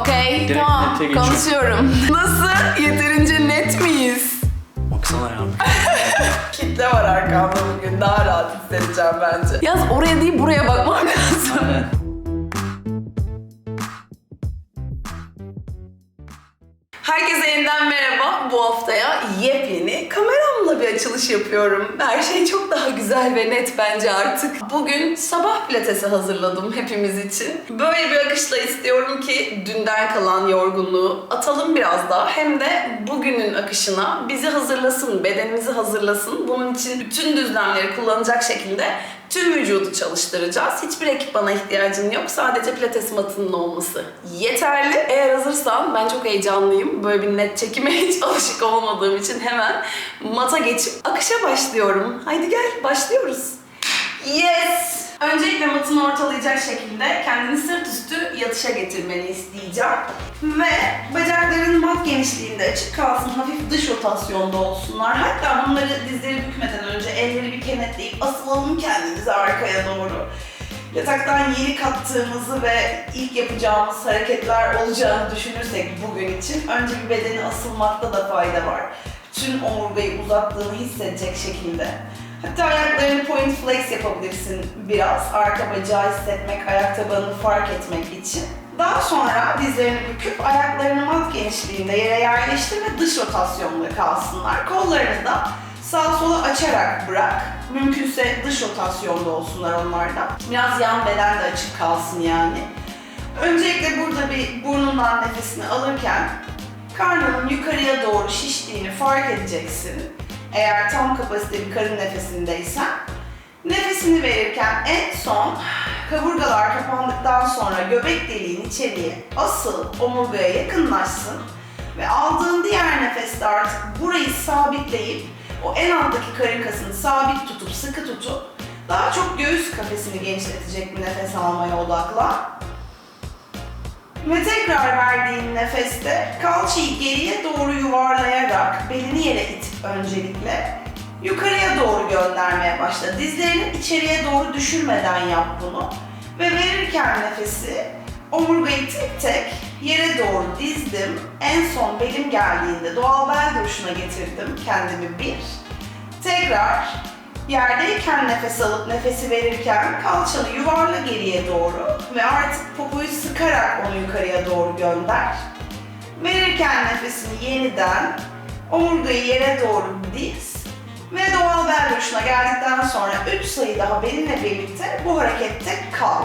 Okey, Direkt tamam. nete geçiyorum. Konuşuyorum. Nasıl? Yeterince net miyiz? Baksana ya. Kitle var arkamda bugün. Daha rahat hissedeceğim bence. Yaz oraya değil buraya bakmak lazım. Aynen. Herkese yeniden merhaba. Bu haftaya yepyeni kameramla bir açılış yapıyorum. Her şey çok daha güzel ve net bence artık. Bugün sabah pilatesi hazırladım hepimiz için. Böyle bir akışla istiyorum ki dünden kalan yorgunluğu atalım biraz daha. Hem de bugünün akışına bizi hazırlasın, bedenimizi hazırlasın. Bunun için bütün düzlemleri kullanacak şekilde Tüm vücudu çalıştıracağız. Hiçbir ekipmana ihtiyacın yok. Sadece pilates matının olması yeterli. Eğer hazırsan ben çok heyecanlıyım. Böyle bir net çekime hiç alışık olmadığım için hemen mata geçip akışa başlıyorum. Haydi gel başlıyoruz. Yes! Öncelikle matını ortalayacak şekilde kendini sırt üstü yatışa getirmeni isteyeceğim. Ve bacakların mat genişliğinde açık kalsın, hafif dış rotasyonda olsunlar. Hatta bunları dizleri bükmeden önce elleri bir kenetleyip asılalım kendimizi arkaya doğru. Yataktan yeni kattığımızı ve ilk yapacağımız hareketler olacağını düşünürsek bugün için önce bir bedeni asılmakta da fayda var. Tüm omurgayı uzattığını hissedecek şekilde. Hatta ayaklarını point flex yapabilirsin biraz. Arka bacağı hissetmek, ayak tabanını fark etmek için. Daha sonra dizlerini büküp ayaklarını mat genişliğinde yere yerleştir ve dış rotasyonda kalsınlar. Kollarını da sağa sola açarak bırak. Mümkünse dış rotasyonda olsunlar onlardan. Biraz yan beden de açık kalsın yani. Öncelikle burada bir burnundan nefesini alırken karnının yukarıya doğru şiştiğini fark edeceksin. Eğer tam kapasite bir karın nefesindeysen. Nefesini verirken en son kaburgalar kapandıktan sonra göbek deliğin içeriye asıl omurgaya yakınlaşsın. Ve aldığın diğer nefeste artık burayı sabitleyip o en alttaki karın kasını sabit tutup sıkı tutup daha çok göğüs kafesini genişletecek bir nefes almaya odaklan. Ve tekrar verdiğin nefeste kalçayı geriye doğru yuvarlayarak belini yere itip öncelikle yukarıya doğru göndermeye başla. Dizlerini içeriye doğru düşürmeden yap bunu. Ve verirken nefesi omurgayı tek tek yere doğru dizdim. En son belim geldiğinde doğal bel duruşuna getirdim kendimi bir. Tekrar Yerdeyken nefes alıp nefesi verirken kalçanı yuvarla geriye doğru ve artık popoyu sıkarak onu yukarıya doğru gönder. Verirken nefesini yeniden omurgayı yere doğru diz ve doğal bel duruşuna geldikten sonra 3 sayı daha benimle birlikte bu harekette kal.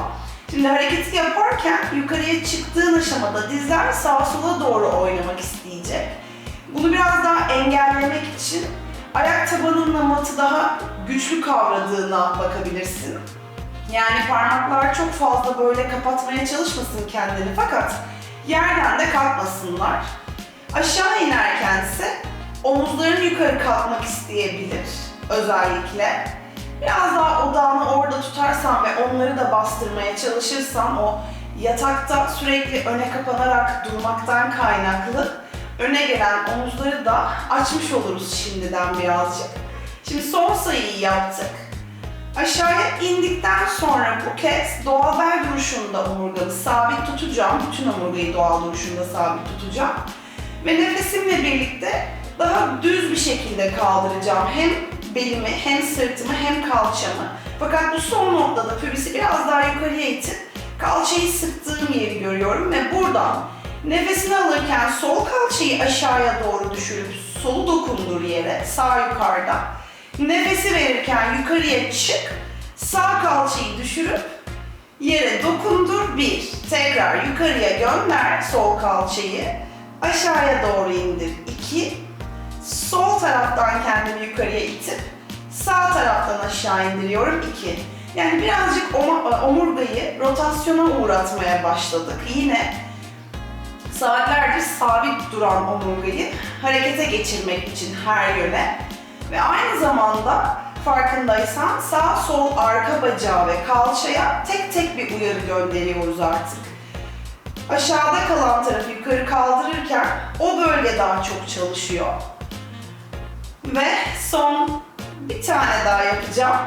Şimdi hareketi yaparken yukarıya çıktığın aşamada dizler sağa sola doğru oynamak isteyecek. Bunu biraz daha engellemek için ayak tabanınla matı daha güçlü kavradığına bakabilirsin. Yani parmaklar çok fazla böyle kapatmaya çalışmasın kendini fakat yerden de kalkmasınlar. Aşağı inerkense omuzların yukarı kalkmak isteyebilir özellikle. Biraz daha odağını orada tutarsan ve onları da bastırmaya çalışırsan o yatakta sürekli öne kapanarak durmaktan kaynaklı öne gelen omuzları da açmış oluruz şimdiden birazcık. Şimdi son sayıyı yaptık. Aşağıya indikten sonra bu kez doğal bel duruşunda omurgamı sabit tutacağım. Bütün omurgayı doğal duruşunda sabit tutacağım. Ve nefesimle birlikte daha düz bir şekilde kaldıracağım. Hem belimi, hem sırtımı, hem kalçamı. Fakat bu son noktada pubisi biraz daha yukarıya itip kalçayı sıktığım yeri görüyorum ve buradan Nefesini alırken sol kalçayı aşağıya doğru düşürüp solu dokundur yere, sağ yukarıda. Nefesi verirken yukarıya çık, sağ kalçayı düşürüp yere dokundur bir. Tekrar yukarıya gönder sol kalçayı, aşağıya doğru indir iki. Sol taraftan kendimi yukarıya itip sağ taraftan aşağı indiriyorum iki. Yani birazcık oma- omurgayı rotasyona uğratmaya başladık. Yine saatlerdir sabit duran omurgayı harekete geçirmek için her yöne ve aynı zamanda farkındaysan sağ sol arka bacağı ve kalçaya tek tek bir uyarı gönderiyoruz artık. Aşağıda kalan tarafı yukarı kaldırırken o bölge daha çok çalışıyor. Ve son bir tane daha yapacağım.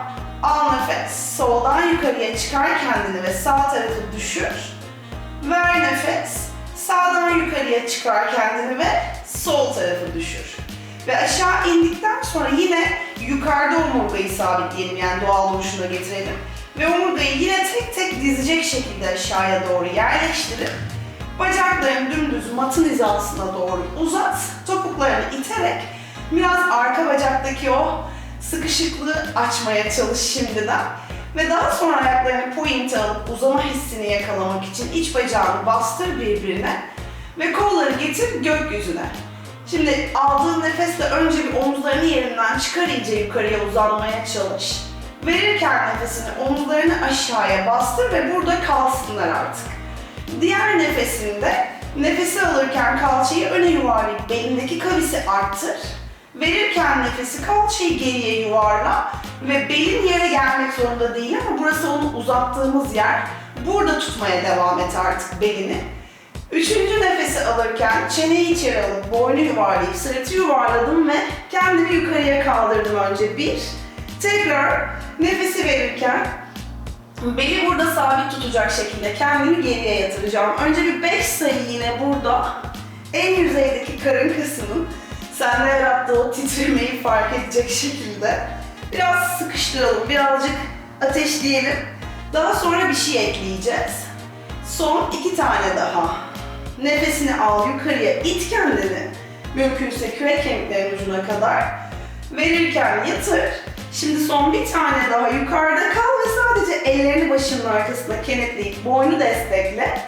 Al nefes. Soldan yukarıya çıkar kendini ve sağ tarafı düşür. Ver nefes. Sağdan yukarıya çıkar kendini ve sol tarafı düşür. Ve aşağı indikten sonra yine yukarıda omurgayı sabitleyelim yani doğal duruşuna getirelim. Ve omurgayı yine tek tek dizecek şekilde aşağıya doğru yerleştirip bacaklarını dümdüz matın hizasına doğru uzat. Topuklarını iterek biraz arka bacaktaki o sıkışıklığı açmaya çalış şimdiden. Ve daha sonra ayaklarını pointe alıp uzama hissini yakalamak için iç bacağını bastır birbirine ve kolları getir gökyüzüne. Şimdi aldığın nefesle önce bir omuzlarını yerinden çıkar iyice yukarıya uzanmaya çalış. Verirken nefesini omuzlarını aşağıya bastır ve burada kalsınlar artık. Diğer nefesinde nefesi alırken kalçayı öne yuvarlayıp belindeki kavisi arttır. Verirken nefesi kalçayı geriye yuvarla ve belin yere gelmek zorunda değil ama burası onu uzattığımız yer. Burada tutmaya devam et artık belini. Üçüncü nefesi alırken çeneyi içeri alıp boynu yuvarlayıp sırtı yuvarladım ve kendimi yukarıya kaldırdım önce bir. Tekrar nefesi verirken beli burada sabit tutacak şekilde kendimi geriye yatıracağım. Önce bir 5 sayı yine burada en yüzeydeki karın kasının sende yarattığı o titremeyi fark edecek şekilde biraz sıkıştıralım, birazcık ateşleyelim. Daha sonra bir şey ekleyeceğiz. Son iki tane daha. Nefesini al yukarıya, it kendini. Mümkünse kürek kemiklerin ucuna kadar. Verirken yatır. Şimdi son bir tane daha yukarıda kal ve sadece ellerini başının arkasına kenetleyip boynu destekle.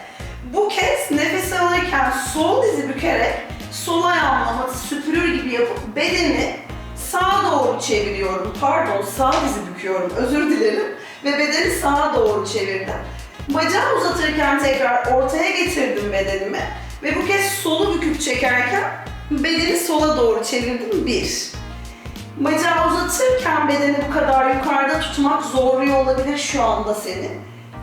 Bu kez nefes alırken sol dizi bükerek sol ayağımla matı süpürür gibi yapıp bedeni sağa doğru çeviriyorum. Pardon sağ dizi büküyorum özür dilerim. Ve bedeni sağa doğru çevirdim. Bacağı uzatırken tekrar ortaya getirdim bedenimi. Ve bu kez solu büküp çekerken bedeni sola doğru çevirdim. Bir. Bacağı uzatırken bedeni bu kadar yukarıda tutmak zorluyor olabilir şu anda seni.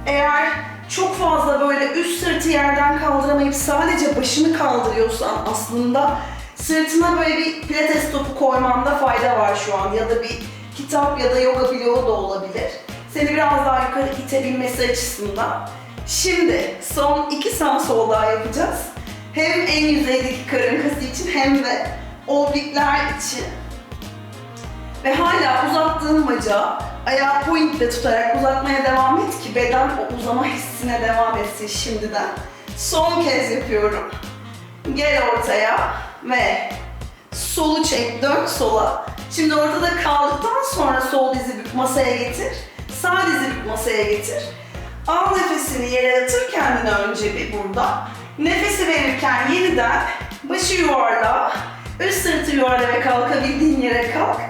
Eğer çok fazla böyle üst sırtı yerden kaldıramayıp sadece başını kaldırıyorsan aslında sırtına böyle bir pilates topu koymanda fayda var şu an ya da bir kitap ya da yoga bloğu da olabilir. Seni biraz daha yukarı itebilmesi açısından. Şimdi son iki sağ sol daha yapacağız. Hem en yüzeydeki karın kası için hem de oblikler için. Ve hala uzattığın bacağı ayağı pointle tutarak uzatmaya devam et ki beden o uzama hissine devam etsin şimdiden. Son kez yapıyorum. Gel ortaya ve solu çek, dön sola. Şimdi ortada kaldıktan sonra sol dizi masaya getir. Sağ dizi masaya getir. Al nefesini yere yatır kendini önce bir burada. Nefesi verirken yeniden başı yuvarla, üst sırtı yuvarla ve kalkabildiğin yere kalk.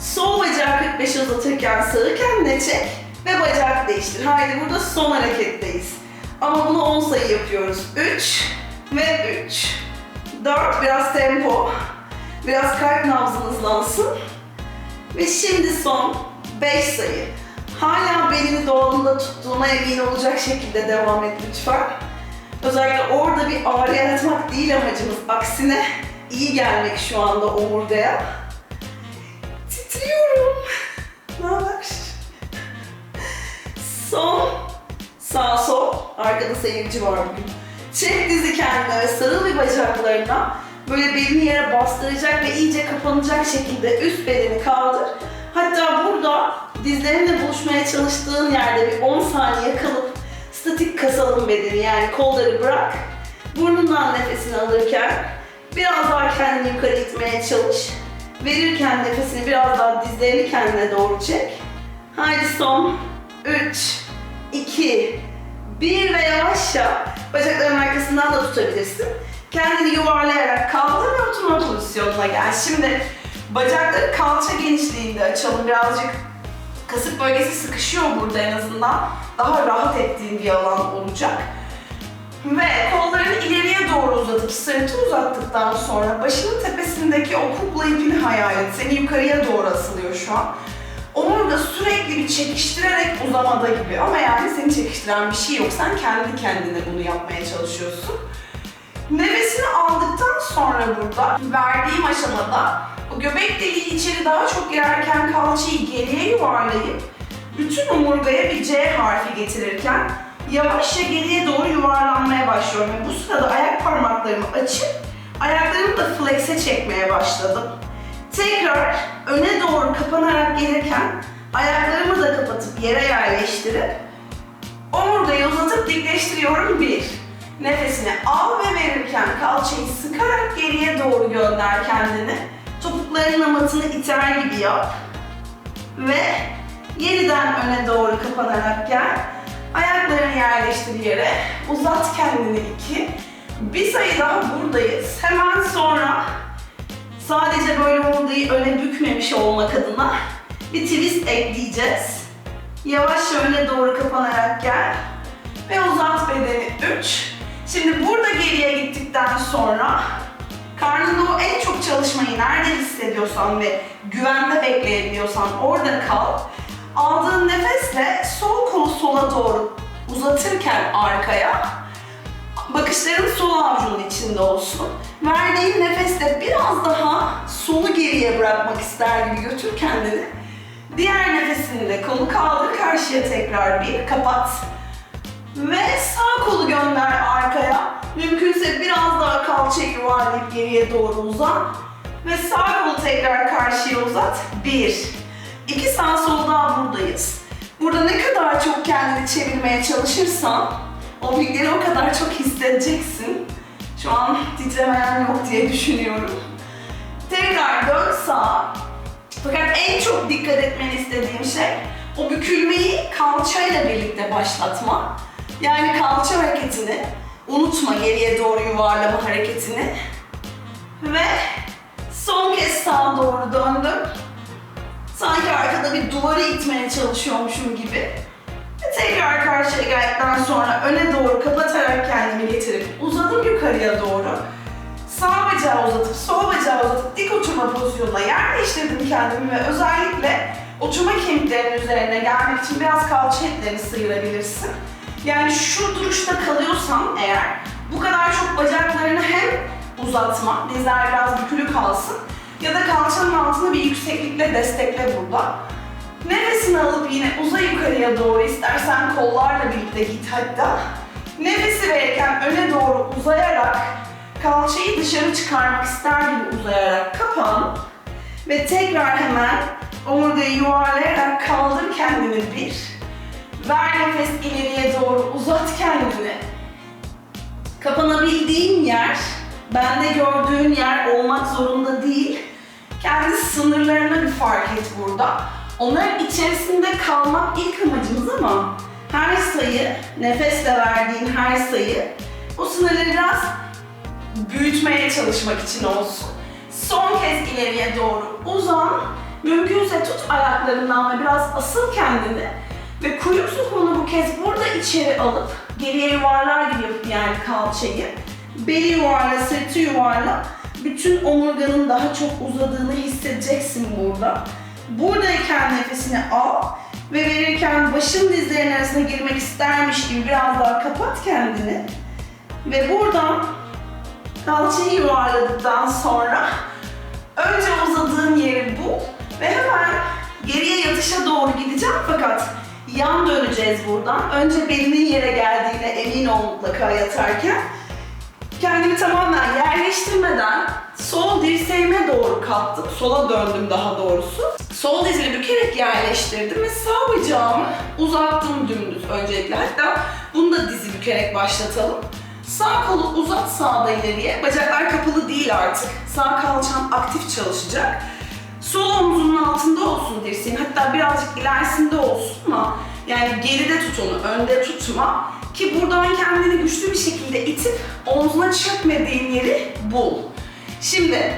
Sol bacağı 45 uzatırken sağı kendine çek ve bacak değiştir. Haydi burada son hareketteyiz. Ama bunu 10 sayı yapıyoruz. 3 ve 3. 4 biraz tempo. Biraz kalp nabzın hızlansın. Ve şimdi son 5 sayı. Hala belini doğalında tuttuğuna emin olacak şekilde devam et lütfen. Özellikle orada bir ağrı yaratmak değil amacımız. Aksine iyi gelmek şu anda omurgaya. Titriyorum. Ne haber? Son. Sağ sol. Arkada seyirci var bugün. Çek dizi kendine ve sarıl bir bacaklarına. Böyle belini yere bastıracak ve iyice kapanacak şekilde üst bedeni kaldır. Hatta burada dizlerinle buluşmaya çalıştığın yerde bir 10 saniye kalıp statik kasalım bedeni yani kolları bırak. Burnundan nefesini alırken biraz daha kendini yukarı itmeye çalış. Verirken nefesini biraz daha dizlerini kendine doğru çek. Haydi son 3, 2, 1 ve yavaşça bacakların arkasından da tutabilirsin. Kendini yuvarlayarak kaldır ve oturma pozisyonuna gel. Şimdi bacakları kalça genişliğinde açalım birazcık. Kasık bölgesi sıkışıyor burada en azından. Daha rahat ettiğin bir alan olacak. Ve kollarını ileriye doğru uzatıp sırtı uzattıktan sonra başının tepesindeki o kukla ipini hayal et. Seni yukarıya doğru asılıyor şu an. Omurga sürekli bir çekiştirerek uzamada gibi ama yani seni çekiştiren bir şey yok. Sen kendi kendine bunu yapmaya çalışıyorsun. Nefesini aldıktan sonra burada verdiğim aşamada o göbek deliği içeri daha çok girerken kalçayı geriye yuvarlayıp bütün omurgaya bir C harfi getirirken yavaşça geriye doğru yuvarlanmaya başlıyorum. Ve bu sırada ayak parmaklarımı açıp ayaklarımı da flex'e çekmeye başladım. Tekrar öne doğru kapanarak gelirken ayaklarımı da kapatıp yere yerleştirip omurgayı uzatıp dikleştiriyorum bir. Nefesini al ve verirken kalçayı sıkarak geriye doğru gönder kendini. Topuklarının matını iter gibi yap. Ve yeniden öne doğru kapanarak gel. Ayaklarını yerleştir yere. Uzat kendini iki. Bir sayı daha buradayız. Hemen sonra sadece böyle omurgayı öne bükmemiş olmak adına bir twist ekleyeceğiz. Yavaşça öne doğru kapanarak gel. Ve uzat bedeni 3. Şimdi burada geriye gittikten sonra karnında o en çok çalışmayı nerede hissediyorsan ve güvende bekleyebiliyorsan orada kal. Aldığın nefesle sol kolu sola doğru uzatırken arkaya bakışların sol avucunun içinde olsun. Verdiğin nefesle biraz daha solu geriye bırakmak ister gibi götür kendini. Diğer nefesinde kolu kaldır karşıya tekrar bir kapat. Ve sağ kolu gönder arkaya. Mümkünse biraz daha kalçayı yuvarlayıp geriye doğru uzan. Ve sağ kolu tekrar karşıya uzat. Bir. İki sağ sol daha buradayız. Burada ne kadar çok kendini çevirmeye çalışırsan o bilgileri o kadar çok hissedeceksin. Şu an titremeyen yok diye düşünüyorum. Tekrar dön sağa. Fakat en çok dikkat etmeni istediğim şey o bükülmeyi kalçayla birlikte başlatma. Yani kalça hareketini unutma geriye doğru yuvarlama hareketini. Ve son kez sağa doğru döndüm. Sanki arkada bir duvarı itmeye çalışıyormuşum gibi. Ve tekrar karşıya geldikten sonra öne doğru kapatarak kendimi getirip uzadım yukarıya doğru. Sağ bacağı uzatıp sol bacağı uzatıp dik oturma pozisyonuna yerleştirdim kendimi ve özellikle oturma kemiklerinin üzerine gelmek için biraz kalça etlerini sıyırabilirsin. Yani şu duruşta kalıyorsan eğer bu kadar çok bacaklarını hem uzatma, dizler biraz bükülü kalsın ya da kalçanın altını bir yükseklikle destekle burada. Nefesini alıp yine uza yukarıya doğru istersen kollarla birlikte git hatta. Nefesi verirken öne doğru uzayarak kalçayı dışarı çıkarmak ister gibi uzayarak kapan ve tekrar hemen omurgayı yuvarlayarak kaldır kendini bir. Ver nefes ileriye doğru uzat kendini. Kapanabildiğin yer, bende gördüğün yer olmak zorunda değil. Kendi sınırlarına bir fark et burada. Onların içerisinde kalmak ilk amacımız ama her sayı, nefesle verdiğin her sayı o sınırları biraz büyütmeye çalışmak için olsun. Son kez ileriye doğru uzan. Mümkünse tut ayaklarından ve biraz asıl kendini. Ve kuyruk sokumunu bu kez burada içeri alıp geriye yuvarlar gibi yapıp yani kalçayı. Beli yuvarla, sırtı yuvarla. Bütün omurganın daha çok uzadığını hissedeceksin burada. Buradayken nefesini al ve verirken başın dizlerin arasına girmek istermiş gibi biraz daha kapat kendini. Ve buradan kalçayı yuvarladıktan sonra önce uzadığın yeri bul ve hemen geriye yatışa doğru gideceğim fakat yan döneceğiz buradan. Önce belinin yere geldiğine emin ol mutlaka yatarken. Kendimi tamamen yerleştirmeden sol dirseğime doğru kalktım. Sola döndüm daha doğrusu. Sol dizini bükerek yerleştirdim ve sağ bacağımı uzattım dümdüz öncelikle. Hatta bunu da dizi bükerek başlatalım. Sağ kolu uzat sağda ileriye. Bacaklar kapalı değil artık. Sağ kalçan aktif çalışacak. Sol omzunun altında olsun dirseğin. Hatta birazcık ilerisinde olsun ama yani geride tut onu, önde tutma. Ki buradan kendini güçlü bir şekilde itip omzuna çökmediğin yeri bul. Şimdi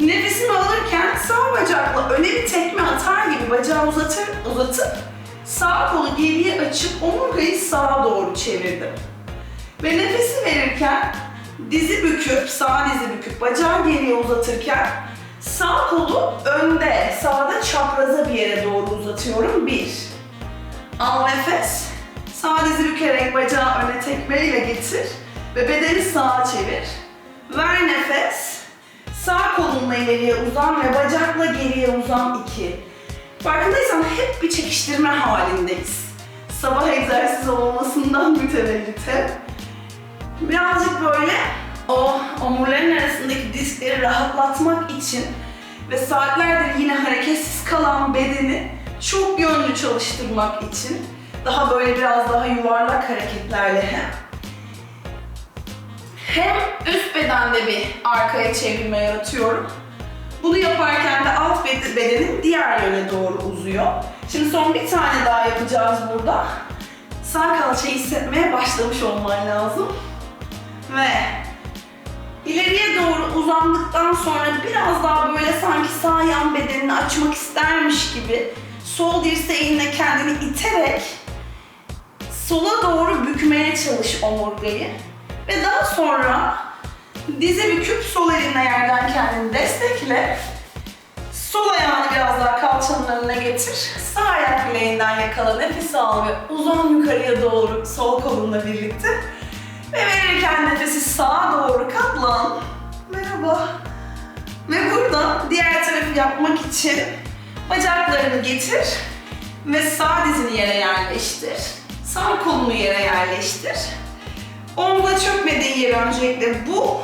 nefesimi alırken sağ bacakla öne bir tekme atar gibi bacağı uzatır, uzatıp sağ kolu geriye açıp omurgayı sağa doğru çevirdim. Ve nefesi verirken dizi büküp, sağ dizi büküp bacağı geriye uzatırken sağ kolu önde, sağda çapraza bir yere doğru uzatıyorum. Bir. Al nefes. Sağ dizi bükerek bacağı öne tekmeyle getir ve bedeni sağa çevir. Ver nefes. Sağ kolunla ileriye uzan ve bacakla geriye uzan iki. Farkındaysan hep bir çekiştirme halindeyiz. sabah egzersizi olmasından mütevellit hep. Birazcık böyle o omurların arasındaki diskleri rahatlatmak için ve saatlerdir yine hareketsiz kalan bedeni çok yönlü çalıştırmak için daha böyle biraz daha yuvarlak hareketlerle hem hem üst bedende bir arkaya çevirme yaratıyorum. Bunu yaparken de alt bed- bedenim diğer yöne doğru uzuyor. Şimdi son bir tane daha yapacağız burada. Sağ kalçayı hissetmeye başlamış olman lazım. Ve ileriye doğru uzandıktan sonra biraz daha böyle sanki sağ yan bedenini açmak istermiş gibi sol dirseğinle kendini iterek sola doğru bükmeye çalış omurgayı. Ve daha sonra dizi büküp sol elinle yerden kendini destekle. Sol ayağını biraz daha kalçanın önüne getir. Sağ ayak bileğinden yakala, nefes al ve uzan yukarıya doğru sol kolunla birlikte. Ve verirken nefesi sağa doğru katlan. Merhaba. Ve buradan diğer tarafı yapmak için bacaklarını getir ve sağ dizini yere yerleştir. Sağ kolunu yere yerleştir. Omza çökmediği yer öncelikle bu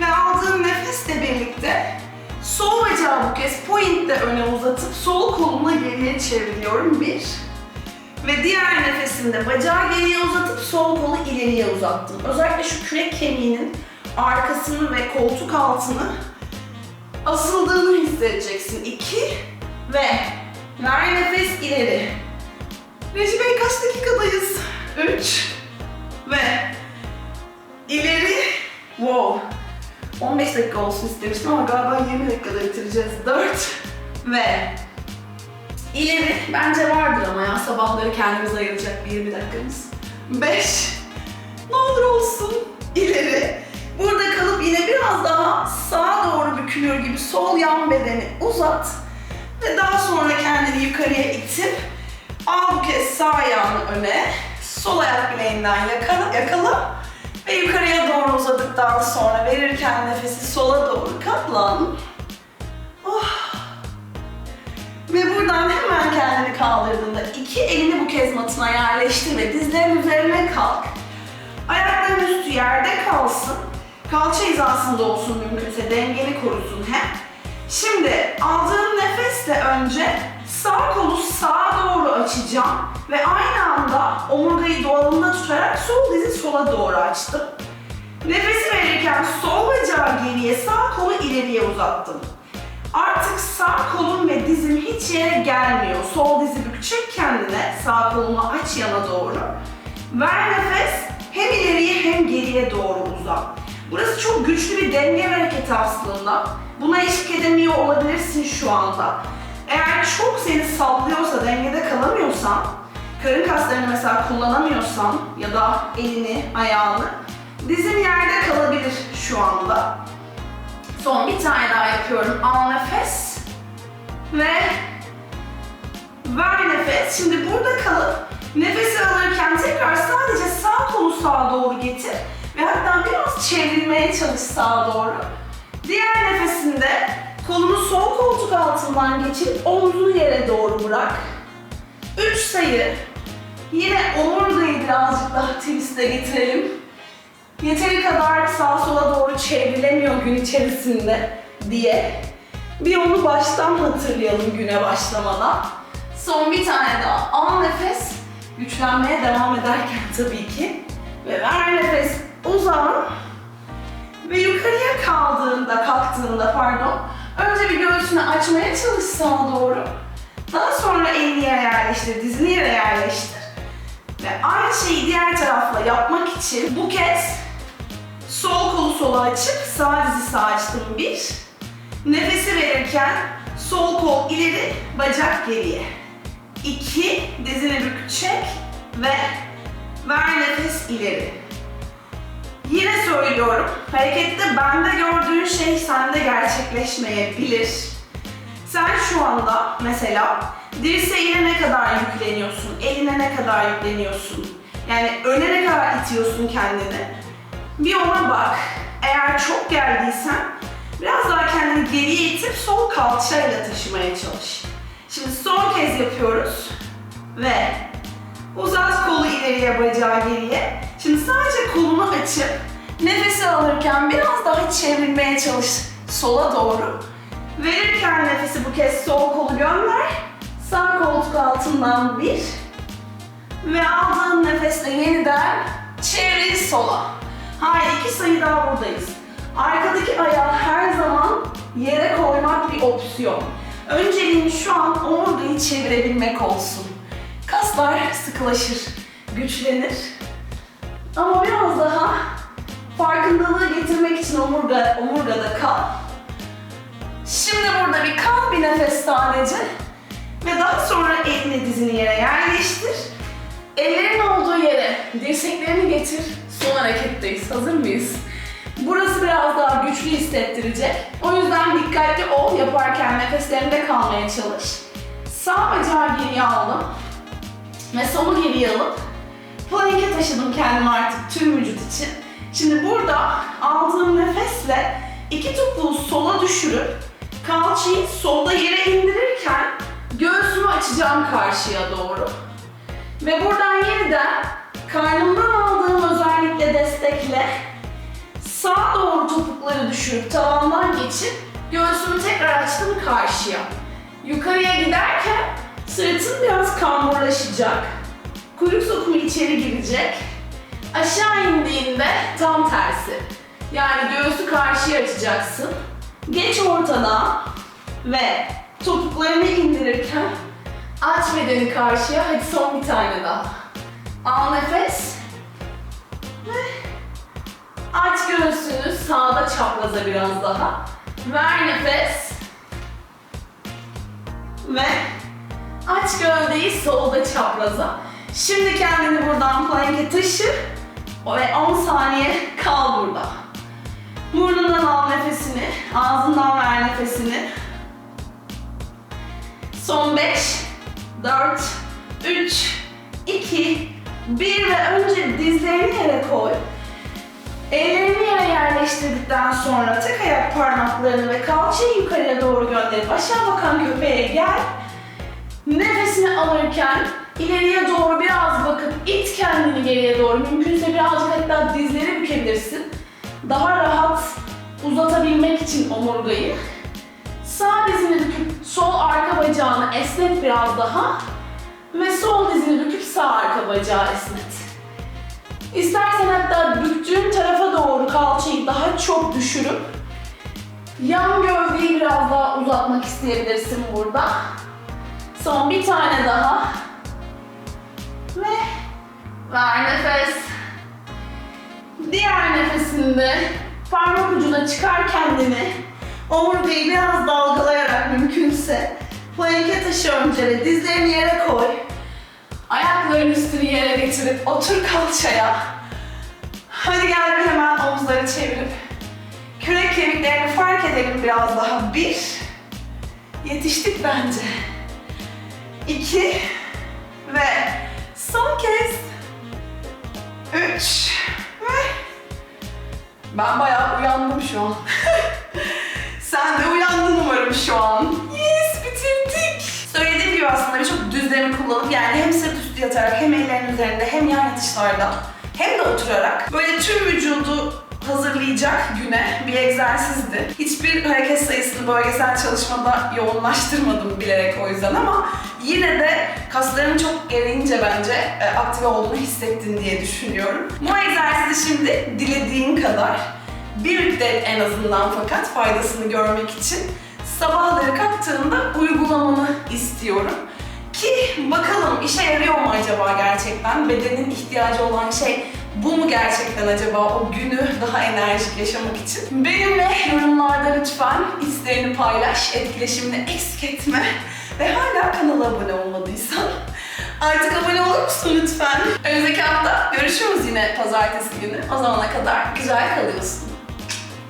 ve aldığın nefesle birlikte sol bacağı bu kez pointle öne uzatıp sol kolumla geriye çeviriyorum. Bir. Ve diğer nefesimde bacağı geriye uzatıp sol kolu ileriye uzattım. Özellikle şu kürek kemiğinin arkasını ve koltuk altını asıldığını hissedeceksin. İki ve ver nefes ileri. Reji Bey kaç dakikadayız? Üç ve ileri. Wow. 15 dakika olsun istemiştim ama galiba 20 dakikada bitireceğiz. 4 ve ileri bence vardır ama ya sabahları kendimize ayıracak bir 20 dakikamız. 5 ne olur olsun ileri. Burada kalıp yine biraz daha sağa doğru bükülüyor gibi sol yan bedeni uzat ve daha sonra kendini yukarıya itip al bu kez sağ ayağını öne, sol ayak bileğinden yakala, yakala ve yukarıya doğru uzadıktan sonra verirken nefesi sola doğru katlan. Ve buradan hemen kendini kaldırdığında iki elini bu kez matına yerleştir ve dizlerin üzerine kalk. Ayakların üstü yerde kalsın. Kalça hizasında olsun mümkünse dengeni korusun hem. Şimdi aldığın nefesle önce sağ kolu sağa doğru açacağım ve aynı anda omurgayı doğalında tutarak sol dizi sola doğru açtım. Nefesi verirken sol bacağı geriye, sağ kolu ileriye uzattım. Artık sağ kolum ve dizim hiç yere gelmiyor. Sol dizi bükecek kendine, sağ kolunu aç yana doğru. Ver nefes, hem ileriye hem geriye doğru uzan. Burası çok güçlü bir denge hareketi aslında. Buna eşlik edemiyor olabilirsin şu anda. Eğer çok seni sallıyorsa, dengede kalamıyorsan, karın kaslarını mesela kullanamıyorsan ya da elini, ayağını, dizin yerde kalabilir şu anda. Son bir tane daha yapıyorum. Al nefes ve ver nefes. Şimdi burada kalıp nefesi alırken tekrar sadece sağ kolu sağa doğru getir ve hatta biraz çevirmeye çalış sağa doğru. Diğer nefesinde kolunu sol koltuk altından geçirip omzunu yere doğru bırak. 3 sayı. Yine omurgayı birazcık daha twist'e getirelim. Yeteri kadar sağa sola doğru çevrilemiyor gün içerisinde diye. Bir onu baştan hatırlayalım güne başlamadan. Son bir tane daha. Al nefes. Güçlenmeye devam ederken tabii ki. Ve ver nefes. Uzan. Ve yukarıya kaldığında, kalktığında pardon. Önce bir göğsünü açmaya çalış sağa doğru. Daha sonra elini yere yerleştir, dizini yere yerleştir. Ve aynı şeyi diğer tarafla yapmak için bu kez açıp sağ dizi sağa açtım bir. Nefesi verirken sol kol ileri, bacak geriye. İki, dizini bükecek ve ver nefes ileri. Yine söylüyorum, harekette bende gördüğün şey sende gerçekleşmeyebilir. Sen şu anda mesela dirseğine ne kadar yükleniyorsun, eline ne kadar yükleniyorsun, yani öne ne kadar itiyorsun kendini. Bir ona bak. Eğer çok geldiysen biraz daha kendini geriye itip sol kalçayla taşımaya çalış. Şimdi son kez yapıyoruz ve Uzat kolu ileriye, bacağı geriye. Şimdi sadece kolunu açıp Nefesi alırken biraz daha çevrilmeye çalış sola doğru. verirken nefesi bu kez sol kolu gönder. Sağ koltuk altından bir. Ve aldığın nefesle yeniden Çevril sola. Hayır, iki sayı daha buradayız. Arkadaki ayağı her zaman yere koymak bir opsiyon. Önceliğin şu an omurgayı çevirebilmek olsun. Kaslar sıkılaşır. Güçlenir. Ama biraz daha farkındalığı getirmek için omurga, omurgada kal. Şimdi burada bir kal bir nefes sadece. Ve daha sonra elini dizini yere yerleştir. Ellerin olduğu yere dirseklerini getir. Son hareketteyiz. Hazır mıyız? Burası biraz daha güçlü hissettirecek. O yüzden dikkatli ol. Yaparken nefeslerinde kalmaya çalış. Sağ bacağı geriye aldım. Ve solu geriye alıp plank'e taşıdım kendimi artık tüm vücut için. Şimdi burada aldığım nefesle iki topuğu sola düşürüp kalçayı solda yere indirirken göğsümü açacağım karşıya doğru. Ve buradan yeniden karnımdan aldığım özellikle destekle sağa doğru topukları düşürüp tavandan geçip göğsümü tekrar açtım karşıya. Yukarıya giderken sırtım biraz kamburlaşacak. Kuyruk sokumu içeri girecek. Aşağı indiğinde tam tersi. Yani göğsü karşıya açacaksın. Geç ortadan ve topuklarını indirirken aç bedeni karşıya. Hadi son bir tane daha. Al nefes. Aç göğsünü sağda çapraza biraz daha. Ver nefes. Ve Aç gövdeyi solda çapraza. Şimdi kendini buradan plank'e taşı ve 10 saniye kal burada. Burnundan al nefesini, ağzından ver nefesini. Son 5, 4, 3, 2, 1 ve önce dizlerini yere koy. Ellerini yere yerleştirdikten sonra tek ayak parmaklarını ve kalçayı yukarıya doğru gönderip aşağı bakan köpeğe gel. Nefesini alırken ileriye doğru biraz bakıp it kendini geriye doğru. Mümkünse birazcık hatta dizleri bükebilirsin. Daha rahat uzatabilmek için omurgayı. Sağ dizini büküp sol arka bacağını esnet biraz daha. Ve sol dizini büküp sağ arka bacağı esnet. İstersen hatta büktüğün tarafa doğru kalçayı daha çok düşürüp yan gövdeyi biraz daha uzatmak isteyebilirsin burada. Son bir tane daha. Ve ver nefes. Diğer nefesinde parmak ucuna çıkar kendini. Omurgayı biraz dalgalayarak mümkünse plank'e taşı önce dizlerini yere koy. Ayakların üstünü yere getirip otur kalçaya. Hadi gel bir hemen omuzları çevirip kürek kemiklerini fark edelim biraz daha. Bir. Yetiştik bence. İki. Ve son kez. Üç. Ve ben bayağı uyandım şu an. Sen de uyandın umarım şu an. Söylediğim gibi aslında birçok düzlemi kullanıp yani hem sırt üstü yatarak hem ellerin üzerinde hem yan yatışlarda hem de oturarak böyle tüm vücudu hazırlayacak güne bir egzersizdi. Hiçbir hareket sayısını bölgesel çalışmada yoğunlaştırmadım bilerek o yüzden ama yine de kasların çok gereğince bence e, aktive olduğunu hissettin diye düşünüyorum. Bu egzersizi şimdi dilediğin kadar bir müddet en azından fakat faydasını görmek için sabahları kalktığında uygulamanı istiyorum. Ki bakalım işe yarıyor mu acaba gerçekten? Bedenin ihtiyacı olan şey bu mu gerçekten acaba o günü daha enerjik yaşamak için? Benimle yorumlarda lütfen isteğini paylaş, etkileşimini eksik etme. Ve hala kanala abone olmadıysan artık abone olur musun lütfen? Önümüzdeki hafta görüşürüz yine pazartesi günü. O zamana kadar güzel kalıyorsun.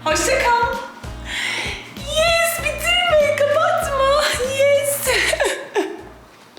Hoşça kal.